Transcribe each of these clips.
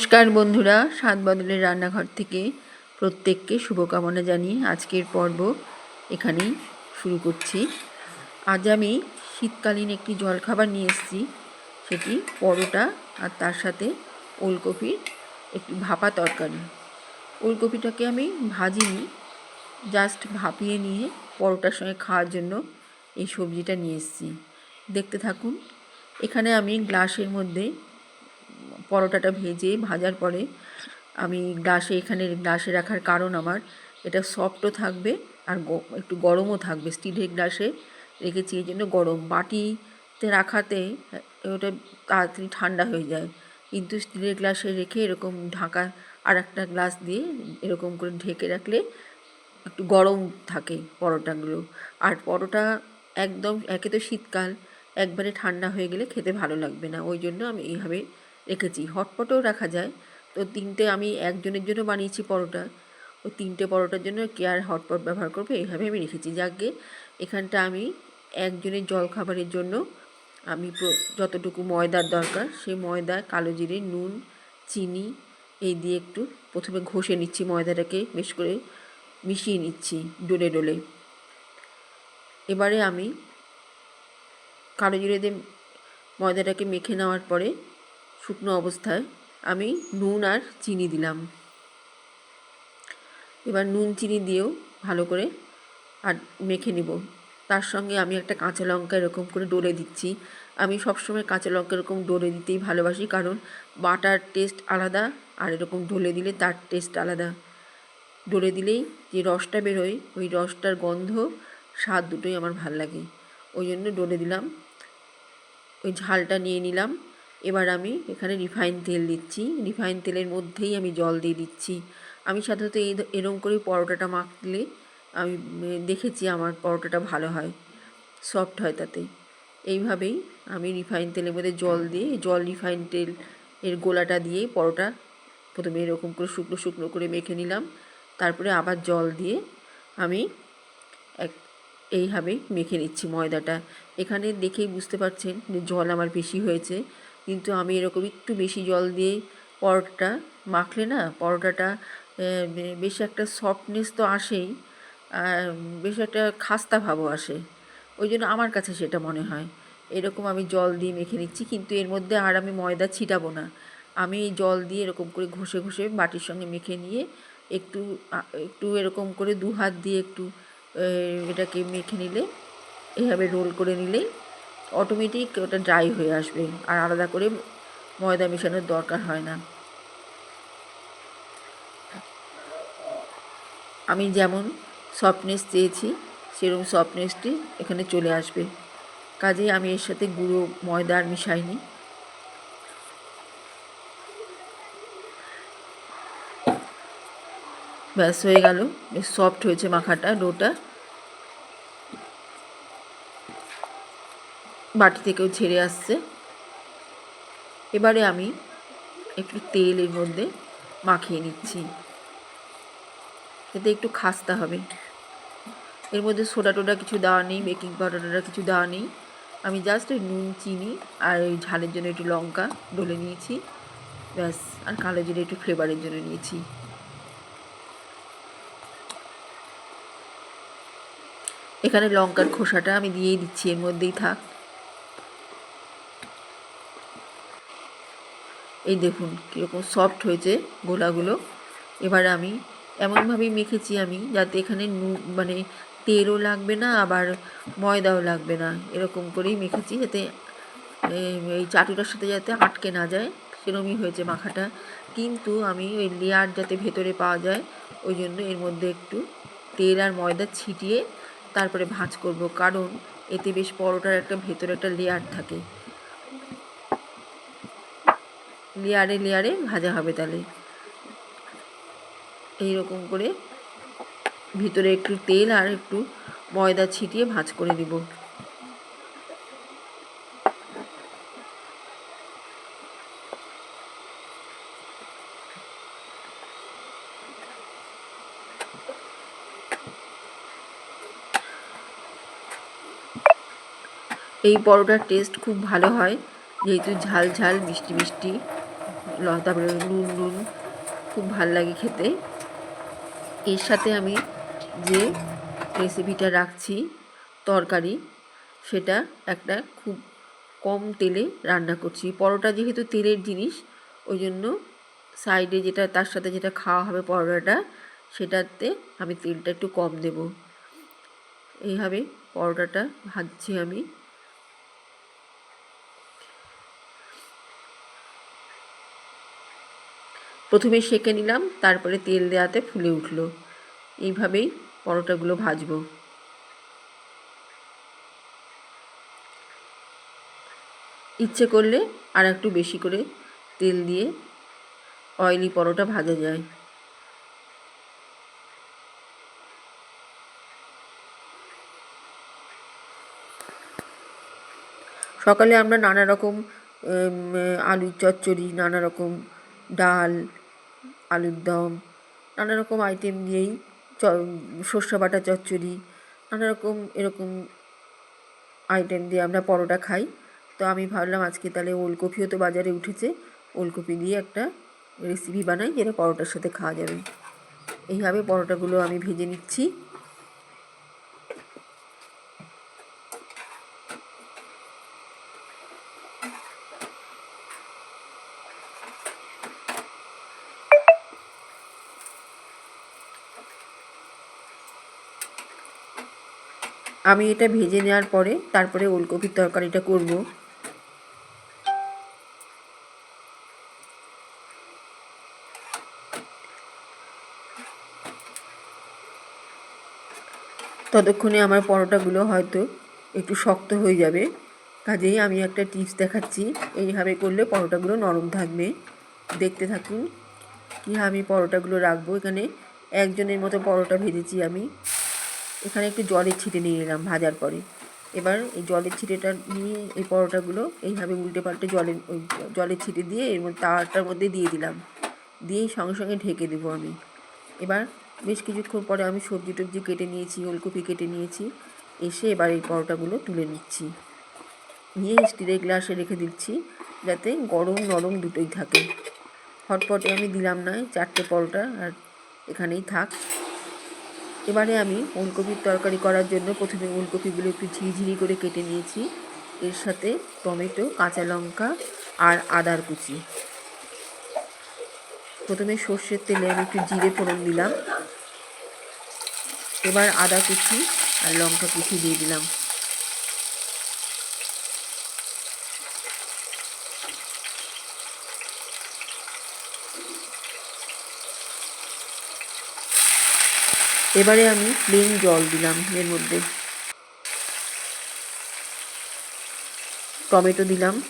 নমস্কার বন্ধুরা সাত বদলের রান্নাঘর থেকে প্রত্যেককে শুভকামনা জানিয়ে আজকের পর্ব এখানেই শুরু করছি। আজ আমি শীতকালীন একটি জলখাবার নিয়ে এসেছি, সেটি পরোটা আর তার সাথে ওলকপির একটি ভাপা তরকারি। ওলকপিটাকে আমি ভাজিনি জাস্ট ভাপিয়ে নিয়ে পরোটার সঙ্গে খাওয়ার জন্য এই সবজিটা নিয়ে এসেছি। দেখতে থাকুন, এখানে আমি গ্লাসের মধ্যে পরোটাটা ভেজে ভাজার পরে আমি গ্লাসে, এখানে গ্লাসে রাখার কারণ আমার। এটা সফটও থাকবে আর একটু গরমও থাকবে। স্টিলের গ্লাসে রেখেছি, এই জন্য গরম। বাটিতে রাখাতে ওটা তাড়াতাড়ি ঠান্ডা হয়ে যায়। কিন্তু স্টিলের গ্লাসে রেখে এরকম ঢাকা আর একটা গ্লাস দিয়ে এরকম করে ঢেকে রাখলে একটু গরম থাকে পরোটাগুলো। আর পরোটা একদম, একে তো শীতকাল, একবারে ঠান্ডা হয়ে গেলে খেতে ভালো লাগবে না। ওই জন্য আমি এইভাবে রেখেছি হটপটেও রাখা যায়। তো তিনটে আমি একজনের জন্য বানিয়েছি পরোটা। ওই তিনটে পরোটার জন্য কে আর হটপট ব্যবহার করবে এইভাবে আমি রেখেছি। যাকে এখানটা আমি একজনের জল খাবারের জন্য আমি যতটুকু ময়দার দরকার, সেই ময়দা, কালো জিরে, নুন, চিনি, এই দিয়ে একটু প্রথমে ঘষে নিচ্ছি ময়দাটাকে, বেশ করে মিশিয়ে নিচ্ছি ডোলে ডোলে। এবারে আমি কালো জিরে দিয়ে ময়দাটাকে মেখে নেওয়ার পরে শুকনো অবস্থায় আমি নুন আর চিনি দিলাম। এবার নুন চিনি দিয়েও ভালো করে আর মেখে নিব। তার সঙ্গে আমি একটা কাঁচা লঙ্কা এরকম করে ডলে দিচ্ছি। আমি সবসময় কাঁচা লঙ্কা এরকম ডলে দিতেই ভালোবাসি, কারণ বাটার টেস্ট আলাদা আর এরকম ডলে দিলে তার টেস্ট আলাদা। ডলে দিলেই যে রসটা বেরোয়, ওই রসটার গন্ধ, স্বাদ দুটোই আমার ভালো লাগে। ওই জন্য ডলে দিলাম। ওই ঝালটা নিয়ে নিলাম। এবার আমি এখানে রিফাইন তেল দিচ্ছি। রিফাইন তেলের মধ্যেই আমি জল দিয়ে দিচ্ছি। আমি সাধারণত এই এরম করেই পরোটাটা মাখলে আমি দেখেছি আমার পরোটাটা ভালো হয়, সফট হয় তাতে। এইভাবেই আমি রিফাইন তেলের মধ্যে জল দিয়ে, জল রিফাইন তেল এর গোলাটা দিয়ে পরোটা প্রথমে এরকম করে শুকনো শুকনো করে মেখে নিলাম। তারপরে আবার জল দিয়ে আমি এক এইভাবেই মেখে নিচ্ছি ময়দাটা। এখানে দেখেই বুঝতে পারছেন যে জল আমার বেশি হয়েছে। কিন্তু আমি এরকম একটু বেশি জল দিয়ে পরোটাটা মাখলে না, পরোটাটা বেশ একটা সফটনেস তো আসেই বেশ একটা খাস্তা ভাবও আসে। ওই জন্য আমার কাছে সেটা মনে হয়। এরকম আমি জল দিয়ে মেখে নিচ্ছি, কিন্তু এর মধ্যে আর আমি ময়দা ছিটাবো না। আমি জল দিয়ে এরকম করে ঘষে ঘষে বাটির সঙ্গে মেখে নিয়ে একটু একটু এরকম করে দু হাত দিয়ে একটু এটাকে মেখে নিলে, এভাবে রোল করে নিলেই অটোমেটিক ওটা ড্রাই হয়ে আসবে। আর আলাদা করে ময়দা মেশানোর দরকার হয় না। আমি যেমন সফটনেস চেয়েছি, সেরকম সফটনেসটি এখানে চলে আসবে। কাজেই আমি এর সাথে গুঁড়ো ময়দা আর মিশাইনি। ব্যাস হয়ে গেল। সফট হয়েছে মাখাটা ডোটা বাটি থেকেও ছেড়ে আসছে। এবারে আমি একটু তেল এর মধ্যে মাখিয়ে নিচ্ছি। এতে একটু খাস্তা হবে। এর মধ্যে সোডা টোডা কিছু দেওয়া নেই, বেকিং পাউডার কিছু দেওয়া নেই। আমি জাস্ট ওই নুন, চিনি আর ওই ঝালের জন্য একটু লঙ্কা ডলে নিয়েছি। ব্যাস, আর কালো জিরে একটু ফ্লেভারের জন্য নিয়েছি। এখানে লঙ্কার খোসাটা আমি দিয়েই দিচ্ছি, এর মধ্যেই থাক। এই দেখুন কীরকম সফট হয়েছে গোলাগুলো। এবার আমি এমনভাবেই মেখেছি আমি, যাতে এখানে মানে তেলও লাগবে না, আবার ময়দাও লাগবে না। এরকম করেই মেখেছি যাতে এই চাটুটার সাথে যাতে আটকে না যায়। সেরমই হয়েছে মাখাটা। কিন্তু আমি ওই লেয়ার যাতে ভেতরে পাওয়া যায়, ওই জন্য এর মধ্যে একটু তেল আর ময়দা ছিটিয়ে তারপরে ভাঁজ করব। কারণ এতে বেশ পরোটার একটা ভেতরে একটা লেয়ার থাকে। লেয়ারে লেয়ারে ভাজা হবে তাহলে। এইরকম করে ভিতরে একটু তেল আর একটু ময়দা ছিটিয়ে ভাজ করে দিব এই পরোটার টেস্ট খুব ভালো হয়, যেহেতু ঝাল ঝাল, মিষ্টি মিষ্টি। তারপরে নুন নুন খুব ভালো লাগে খেতে। এর সাথে আমি যে রেসিপিটা রাখছি তরকারি, সেটা একটা খুব কম তেলে রান্না করছি। পরোটা যেহেতু তেলের জিনিস ওই জন্য সাইডে যেটা, তার সাথে যেটা খাওয়া হবে পরোটাটা, সেটাতে আমি তেলটা একটু কম দেব। এইভাবে পরোটাটা ভাজছি আমি। প্রথমে সেঁকে নিলাম, তারপরে তেল দেওয়াতে ফুলে উঠল। এইভাবেই পরোটাগুলো ভাজবো। ইচ্ছে করলে আর একটু বেশি করে তেল দিয়ে অয়েলি পরোটা ভাজা যায়। সকালে আমরা নানা রকম আলুর চচ্চড়ি নানা রকম ডাল আলুর দম, নানা রকম আইটেম দিয়েই চ, সর্ষে বাটা চচ্চড়ি, নানা রকম এরকম আইটেম দিয়ে আমরা পরোটা খাই। তো আমি ভাবলাম আজকে তাহলে ওলকপিও তো বাজারে উঠেছে, ওলকপি দিয়ে একটা রেসিপি বানাই, যেটা পরোটার সাথে খাওয়া যাবে। এইভাবে পরোটাগুলো আমি ভেজে নিচ্ছি। আমি এটা ভেজে নেওয়ার পরে তারপরে ওলকপির তরকারিটা করব। ততক্ষণে আমার পরোটাগুলো হয়তো একটু শক্ত হয়ে যাবে। কাজেই আমি একটা টিপস দেখাচ্ছি। এইভাবে করলে পরোটাগুলো নরম থাকবে। দেখতে থাকুন কীভাবে আমি পরোটাগুলো রাখব। এখানে একজনের মতো পরোটা ভেজেছি আমি। এখানে একটু জলের ছিটে নিয়ে নিলাম ভাজার পরে। এবার এই জলের ছিটেটা নিয়ে এই পরোটাগুলো এইভাবে উল্টে পাল্টে জলের, ওই জলের ছিটে দিয়ে এর মধ্যে তাওয়াটার মধ্যে দিয়ে দিলাম। দিয়েই সঙ্গে সঙ্গে ঢেকে দেবো আমি। এবার বেশ কিছুক্ষণ পরে আমি সবজি টবজি কেটে নিয়েছি, ওলকপি কেটে নিয়েছি। এসে এবার এই পরোটাগুলো তুলে নিচ্ছি। নিয়ে স্টিলের গ্লাসে রেখে দিচ্ছি যাতে গরম নরম দুটোই থাকে। হটপটে আমি দিলাম না চারটে পরোটা আর এখানেই থাক। এবারে আমি ওলকপির তরকারি করার জন্য প্রথমে ওলকপিগুলো একটু ঝিঝিরি করে কেটে নিয়েছি। এর সাথে টমেটো, কাঁচা লঙ্কা আর আদার কুচি। প্রথমে সর্ষের তেলে আমি একটু জিরে ফোড়ন দিলাম। এবার আদা কুচি আর লঙ্কা কুচি দিয়ে দিলাম। এবারে আমি প্লেন জল দিলাম এর মধ্যে। টমেটো দিলাম।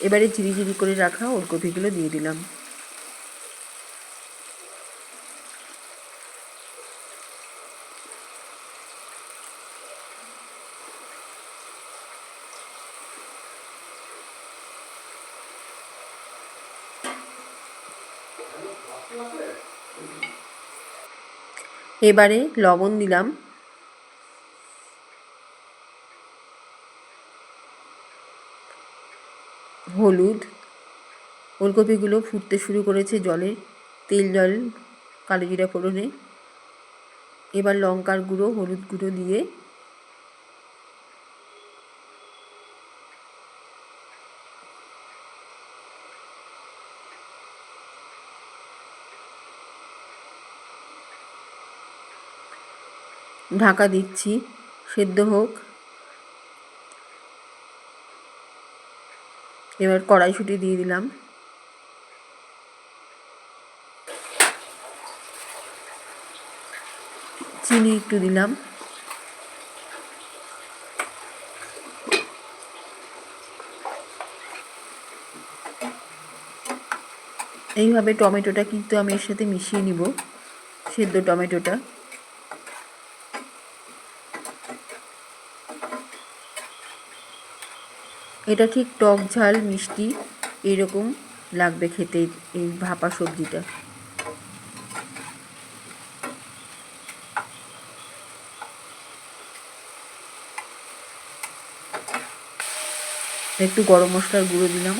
এবারে ঝিরিঝিরি করে রাখা ওলকপিগুলো দিয়ে দিলাম। এবারে লবণ দিলাম। হলুদ। ওলকপিগুলো ফুটতে শুরু করেছে জলে। তেল, জল কালো জিরা ফোড়নে। এবার লঙ্কার গুঁড়ো, হলুদ গুঁড়ো দিয়ে ঢাকা দিচ্ছি, সেদ্ধ হোক। এবার কড়াইশুঁটি দিয়ে দিলাম। চিনি একটু দিলাম। এইভাবে টমেটোটা কিন্তু আমি এর সাথে মিশিয়ে নিব, সেদ্ধ টমেটোটা। এটা ঠিক টক ঝাল, মিষ্টি, এরকম লাগবে খেতে এই ভাপা সবজিটা। একটু গরম মশলার গুঁড়ো দিলাম।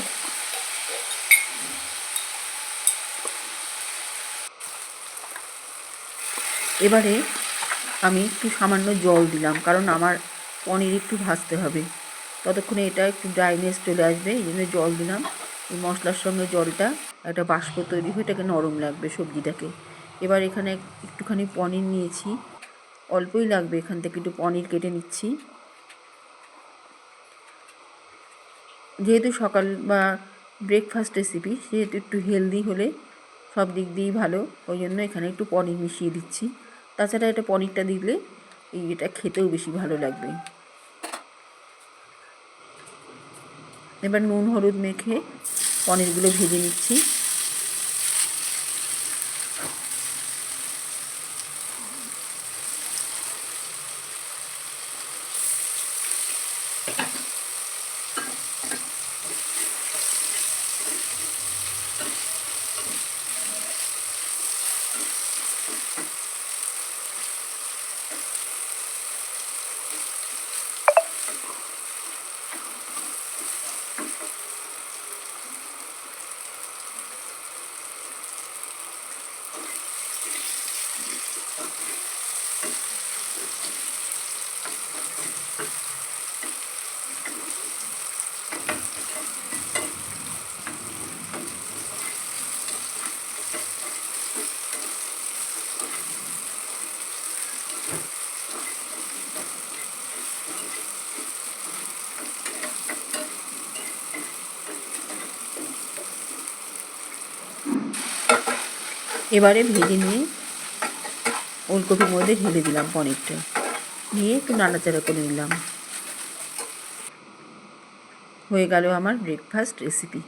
এবারে আমি একটু সামান্য জল দিলাম, কারণ আমার পনির একটু ভাজতে হবে। ততক্ষণে এটা একটু ড্রাইনেস চলে আসবে, এই জন্য জল দিলাম। এই মশলার সঙ্গে জলটা, একটা বাষ্প তৈরি হয়ে এটাকে নরম লাগবে সবজিটাকে। এবার এখানে একটুখানি পনির নিয়েছি। অল্পই লাগবে, এখান থেকে একটু পনির কেটে নিচ্ছি। যেহেতু সকাল বা ব্রেকফাস্ট রেসিপি সেহেতু একটু হেলদি হলে সব দিক দিয়েই ভালো। ওই জন্য এখানে একটু পনির মিশিয়ে দিচ্ছি। তাছাড়া এটা পনিরটা দিলে এটা খেতেও বেশি ভালো লাগবে। এবার নুন হলুদ মেখে পনিরগুলো ভেজে নিচ্ছি। এবারে ভেজে নিয়ে ওলকপির মধ্যে ঢেলে দিলাম পনিরটা। নিয়ে একটু নাড়াচাড়া করে নিলাম। হয়ে গেল আমার ব্রেকফাস্ট রেসিপি